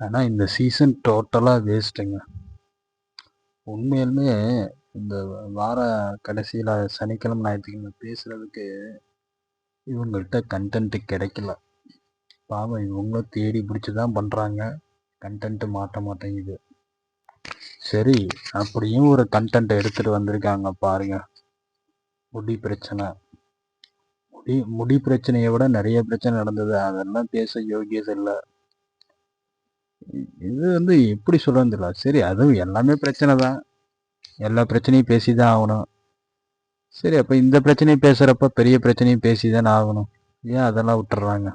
ஆனால் இந்த சீசன் டோட்டலாக வேஸ்ட்டுங்க. உண்மையிலுமே இந்த வார கடைசியில் சனிக்கிழமை ஞாயிற்றுக்கிழமை பேசுகிறதுக்கு இவங்கள்ட்ட கண்டென்ட்டு கிடைக்கல. பாவம் இவங்களும் தேடி பிடிச்சி தான் பண்ணுறாங்க கண்டென்ட்டு மாட்ட மாட்டேங்குது. சரி அப்படியும் ஒரு கண்டென்ட் எடுத்துகிட்டு வந்திருக்காங்க பாருங்க. முடி பிரச்சனை. முடி முடி பிரச்சனையை விட நிறைய பிரச்சனை நடந்தது. அதெல்லாம் பேச யோகியது இல்லை இது வந்து எப்படி சொல்றது தெரியல. சரி அதுவும் எல்லாமே பிரச்சனை தான். எல்லா பிரச்சனையும் பேசி தான் ஆகணும். சரி அப்போ இந்த பிரச்சனையும் பேசுகிறப்ப பெரிய பிரச்சனையும் பேசி தானே ஆகணும். ஏன் அதெல்லாம் விட்டுறாங்க?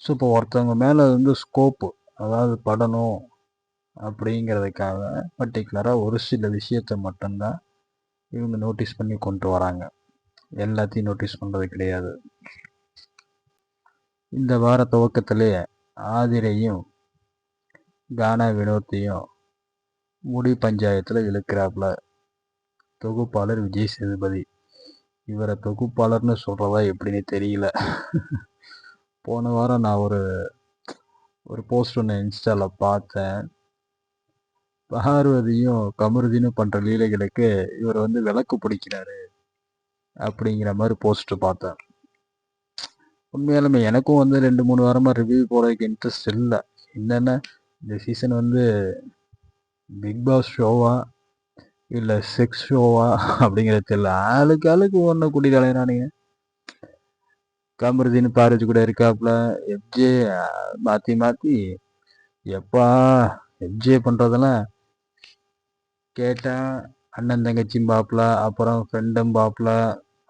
ஸோ இப்போ ஒருத்தவங்க மேலே வந்து ஸ்கோப்பு அதாவது படணும் அப்படிங்கிறதுக்காக பர்டிகுலராக ஒரு சில விஷயத்தை மட்டும்தான் இவங்க நோட்டீஸ் பண்ணி கொண்டு வராங்க. எல்லாத்தையும் நோட்டீஸ் பண்ணுறது கிடையாது. இந்த வார துவக்கத்திலே ஆதிரையும் கானா வினோத்தையும் முடி பஞ்சாயத்தில் இழுக்கிறாப்புல. தொகுப்பாளர் விஜய் சேதுபதி. இவரை தொகுப்பாளர்னு சொல்கிறதா எப்படின்னு தெரியல. போன வாரம் நான் ஒரு ஒரு போஸ்ட் ஒன்று இன்ஸ்டாவில் பார்த்தேன். பார்வதியும் கமருதினும் பண்ணுற லீலைகளுக்கு இவர் வந்து விளக்கு பிடிக்கிறாரு அப்படிங்கிற மாதிரி போஸ்ட்டு பார்த்தேன். உண்மையாலுமே எனக்கும் வந்து ரெண்டு மூணு வாரமாக ரிவ்யூ போடுறதுக்கு இன்ட்ரெஸ்ட் இல்லை. என்னென்ன இந்த சீசன் வந்து பிக் பாஸ் ஷோவா இல்லை செக்ஸ் ஷோவா அப்படிங்கிறது தெரியல. ஆளுக்கு ஆளுக்கு ஒன்று கூட்டி தலையிறானுங்க கமருதீன் பாரதி கூட இருக்காப்புல. எஃப்ஜே மாற்றி மாற்றி எப்பா எஃப்ஜே பண்ணுறதெல்லாம் கேட்டால் அண்ணன் தங்கச்சியும் பாப்பில் அப்புறம் ஃப்ரெண்டும் பாப்பில்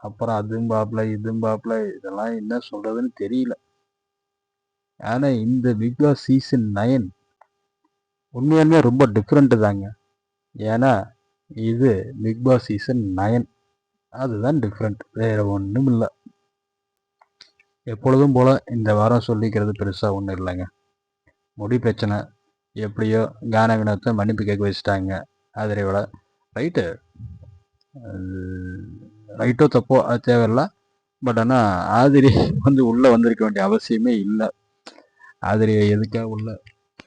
அப்புறம் அதுவும் பாப்பில் இதுவும் பாப்பில் இதெல்லாம் என்ன சொல்கிறதுன்னு தெரியல. ஆனால் இந்த பிக் பாஸ் சீசன் நைன் உண்மையாலுமே ரொம்ப டிஃப்ரெண்ட்டு தாங்க. ஏன்னா இது பிக் பாஸ் சீசன் நயன் அதுதான் டிஃப்ரெண்ட் வேறு ஒன்றும் இல்லை. எப்பொழுதும் போல் இந்த வாரம் சொல்லிக்கிறது பெருசாக ஒன்றும் இல்லைங்க. முடி பிரச்சனை எப்படியோ கான வினோத்தை மன்னிப்பு கேட்க வச்சுட்டாங்க. அதிரை விட ரைட்டு ரைட்டோ தப்போ அது தேவையில்ல. பட் ஆனால் ஆதிரி வந்து உள்ளே வந்திருக்க வேண்டிய அவசியமே இல்லை. ஆதிரியை எதுக்காக உள்ள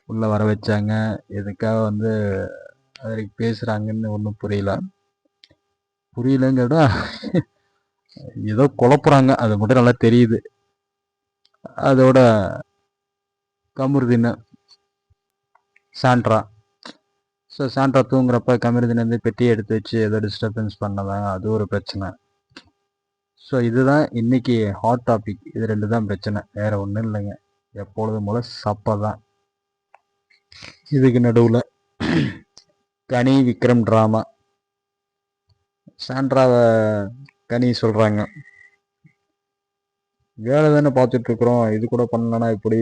உள்ளே வர வச்சாங்க? எதுக்காக வந்து ஆதிரி பேசுகிறாங்கன்னு ஒன்றும் புரியல. புரியலங்கிறதா? ஏதோ குழப்புறாங்க. அது மட்டும் நல்லா தெரியுது. அதோட கமருதின சாண்ட்ரா. ஸோ சாண்ட்ரா தூங்குறப்ப கமருதின பெட்டி பெட்டியை எடுத்து வச்சு ஏதோ டிஸ்டர்பன்ஸ் பண்ணதான் அது ஒரு பிரச்சனை. ஸோ இதுதான் இன்னைக்கு ஹாட் டாபிக் இது ரெண்டு தான் பிரச்சனை. வேற ஒன்றும் இல்லைங்க. எப்பொழுதும் போல சப்பை தான் இதுக்கு நடுவில் கனி விக்ரம் ட்ராமா சாண்ட்ராவை கனி சொல்கிறாங்க வேலை தானே பார்த்துட்ருக்குறோம் இது கூட பண்ணலன்னா இப்படி.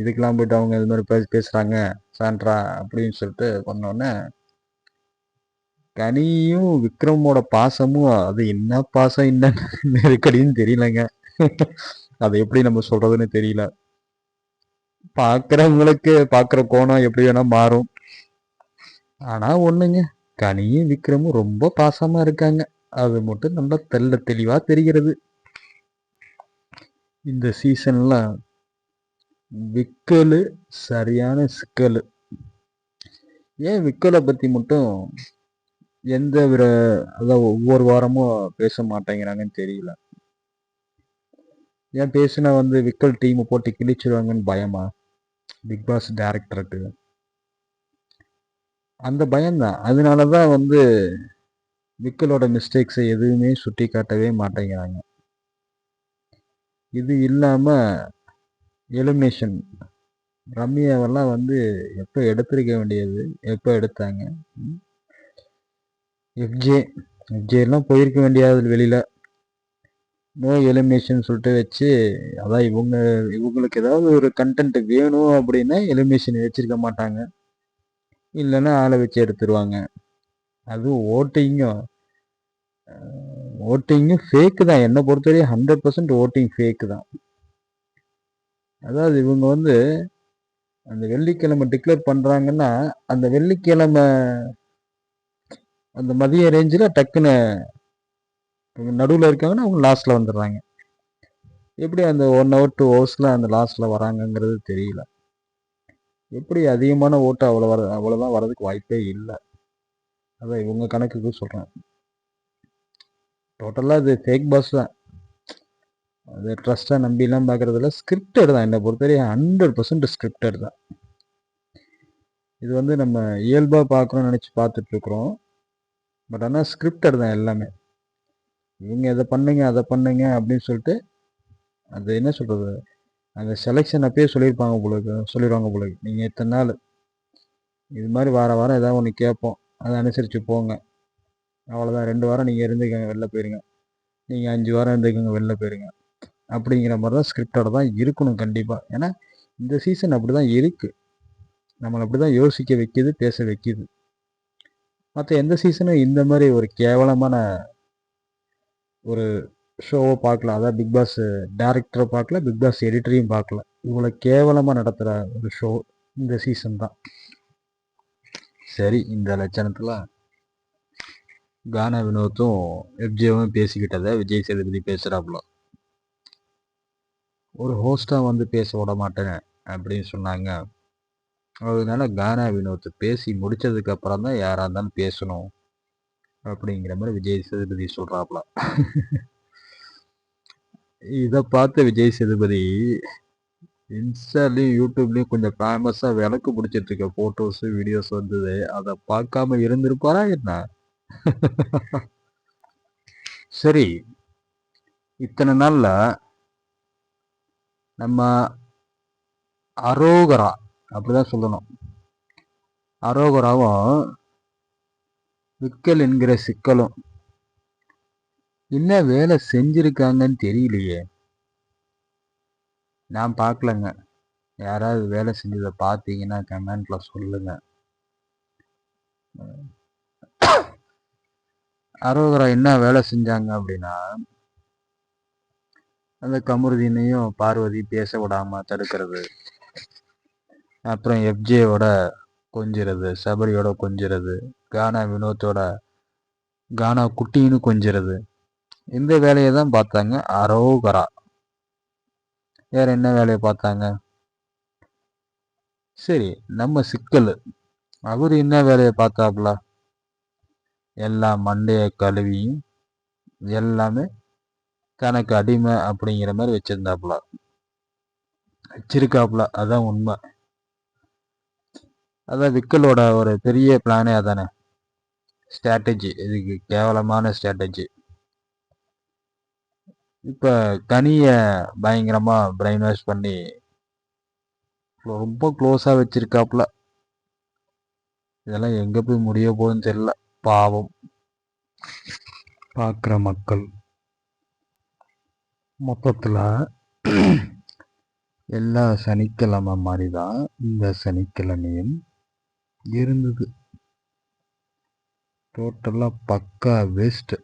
இதுக்கெல்லாம் போயிட்டு அவங்க இது மாதிரி பேசி பேசுகிறாங்க சாண்ட்ரா அப்படின்னு சொல்லிட்டு பண்ணோன்னே கனியும் விக்ரமோட பாசமும் அது என்ன பாசம் என்ன நெருக்கடின்னு தெரியலங்க. அதை எப்படி நம்ம சொல்றதுன்னு தெரியல. பார்க்குறவங்களுக்கு பார்க்குற கோணம் எப்படி வேணா மாறும். ஆனா ஒண்ணுங்க கனியும் விக்ரமும் ரொம்ப பாசமா இருக்காங்க. அது மட்டும் நல்லா தெல்ல தெளிவா தெரிகிறது. இந்த சீசன்லாம் விக்கலு சரியான சிக்கலு. ஏன் விக்கலை பற்றி மட்டும் எந்த வித அதான் ஒவ்வொரு வாரமும் பேச மாட்டேங்கிறாங்கன்னு தெரியல. ஏன் பேசுனா வந்து விக்கல் டீமை போட்டு கிழிச்சிருவாங்கன்னு பயமா? பிக் பாஸ் டேரக்டருக்கு அந்த பயம்தான். அதனால தான் வந்து விக்கலோட மிஸ்டேக்ஸை எதுவுமே சுட்டி காட்டவே மாட்டேங்கிறாங்க. இது இல்லாமல் எலிமினேஷன் ரம்யாவெல்லாம் வந்து எப்போ எடுத்திருக்க வேண்டியது எப்போ எடுத்தாங்க? எஃப்ஜே எஃப்ஜேலாம் போயிருக்க வேண்டியது வெளியில். நோ எலிமினேஷன் சொல்லிட்டு வச்சு அதான் இவங்க இவங்களுக்கு ஏதாவது ஒரு கண்டென்ட் வேணும் அப்படின்னா எலிமினேஷன் வச்சிருக்க மாட்டாங்க. இல்லைன்னா ஆளை வச்சு எடுத்துருவாங்க. அதுவும் ஓட்டிங்கும் ஓட்டிங்கும் ஃபேக்கு தான். என்னை பொறுத்தவரையும் ஹண்ட்ரட் பர்சன்ட் ஓட்டிங் ஃபேக்கு தான். அதாவது இவங்க வந்து அந்த வெள்ளிக்கிழமை டிக்ளேர் பண்ணுறாங்கன்னா அந்த வெள்ளிக்கிழமை அந்த மதிய ரேஞ்சில் டக்குன்னு நடுவில் இருக்காங்கன்னா அவங்க லாஸ்ட்டில் வந்துடுறாங்க. எப்படி அந்த ஒன் ஹவர் டூ ஹவர்ஸில் அந்த லாஸ்ட்டில் வராங்கங்கிறது தெரியல. எப்படி அதிகமான ஓட்டு அவ்வளோ வர அவ்வளோதான் வர்றதுக்கு வாய்ப்பே இல்லை. அதான் இவங்க கணக்குக்கு சொல்கிறேன் டோட்டலாக இது ஃபேக் பாஸ் தான். அது ட்ரஸ்ட்டாக நம்பிலாம் பார்க்குறதுல ஸ்கிரிப்டட் தான் என்னை பொறுத்தவரை ஹண்ட்ரட் பர்சன்ட் ஸ்கிரிப்டட் தான். இது வந்து நம்ம இயல்பாக பார்க்குறோம்னு நினச்சி பார்த்துட்ருக்குறோம் பட் ஆனால் ஸ்கிரிப்டட் தான் எல்லாமே. இவங்க இதை பண்ணுங்க அதை பண்ணுங்க அப்படின்னு சொல்லிட்டு அது என்ன சொல்கிறது அந்த செலெக்ஷன் அப்பயே சொல்லியிருப்பாங்க உங்களுக்கு சொல்லிடுவாங்க உங்களுக்கு நீங்கள் இத்தனை நாள் இது மாதிரி வார வாரம் ஏதாவது ஒன்று கேட்போம். அதை அனுசரித்து போங்க. அவ்வளோதான் ரெண்டு வாரம் நீங்கள் இருந்துக்கங்க வெளில போயிருங்க. நீங்கள் அஞ்சு வாரம் இருந்துக்கங்க வெளில போயிருங்க. அப்படிங்கிற மாதிரி தான் ஸ்கிரிப்டோட தான் இருக்கணும் கண்டிப்பாக ஏன்னா இந்த சீசன் அப்படி தான் இருக்குது நம்மளை அப்படி தான் யோசிக்க வைக்கிது பேச வைக்கிது. மற்ற எந்த சீசனும் இந்த மாதிரி ஒரு கேவலமான ஒரு ஷோவை பார்க்கல. அதாவது பிக் பாஸ் டேரக்டரை பார்க்கல பிக் பாஸ் எடிட்டரையும் பார்க்கல. இவ்வளோ கேவலமாக நடத்துகிற ஒரு ஷோ இந்த சீசன் தான். சரி இந்த லட்சணத்தில் கானா வினோத்தும் எஃப்ஜேவும் பேசிக்கிட்டதை விஜய் சேதுபதி பேசுகிறாப்புல ஒரு ஹோஸ்டாக வந்து பேச விட மாட்டேன் அப்படின்னு சொன்னாங்க. அதனால கானா வினோத் பேசி முடித்ததுக்கப்புறம் தான் யாராக இருந்தாலும் பேசணும் அப்படிங்கிற மாதிரி விஜய் சேதுபதி சொல்கிறாப்புல இதை பார்த்த விஜய் சேதுபதி இன்ஸ்டாலையும் யூடியூப்லேயும் கொஞ்சம் ஃபேமஸாக விளக்கு பிடிச்சிட்டு இருக்க ஃபோட்டோஸு வீடியோஸ் வந்தது. அதை பார்க்காம இருந்திருப்பாரா என்ன? சரி இத்தனை நாளில் நம்ம அரோகரா அப்படிதான் சொல்லணும். அரோகராவும் விக்கல் என்கிற சிக்கலும் என்ன வேலை செஞ்சிருக்காங்கன்னு தெரியலையே. நான் பார்க்கலங்க. யாராவது வேலை செஞ்சதை பார்த்தீங்கன்னா கமெண்ட்ல சொல்லுங்க. அரோகரா என்ன வேலை செஞ்சாங்க அப்படின்னா அந்த கமருதீனையும் பார்வதி பேச விடாம தடுக்கிறது. அப்புறம் எஃப்ஜேவோட கொஞ்சிறது சபரியோட கொஞ்சிறது கானா வினோத்தோட கானா குட்டின்னு கொஞ்சிறது. இந்த வேலையை தான் பார்த்தாங்க அரோகரா. வேற என்ன வேலையை பார்த்தாங்க? சரி நம்ம சிக்கல். அவர் என்ன வேலையை பார்த்தாப்புல எல்லா மண்டைய கழுவியும் எல்லாமே தனக்கு அடிமை அப்படிங்கிற மாதிரி வச்சிருந்தாப்புல. வச்சிருக்காப்புல. அதான் உண்மை. அதான் விக்கலோட ஒரு பெரிய பிளானே அதானே. ஸ்ட்ராட்டஜி இதுக்கு கேவலமான ஸ்ட்ராட்டஜி இப்போ கனியை பயங்கரமாக பிரெயின் வாஷ் பண்ணி ரொம்ப க்ளோஸாக வச்சிருக்காப்புல. இதெல்லாம் எங்கே போய் முடிய போகுதுன்னு தெரியல. பாவம். பார்க்குற மக்கள். மொத்தத்தில் எல்லா சனிக்கிழமை மாதிரி தான் இந்த சனிக்கிழமையும் இருந்தது. டோட்டலாக பக்கா வேஸ்ட்டு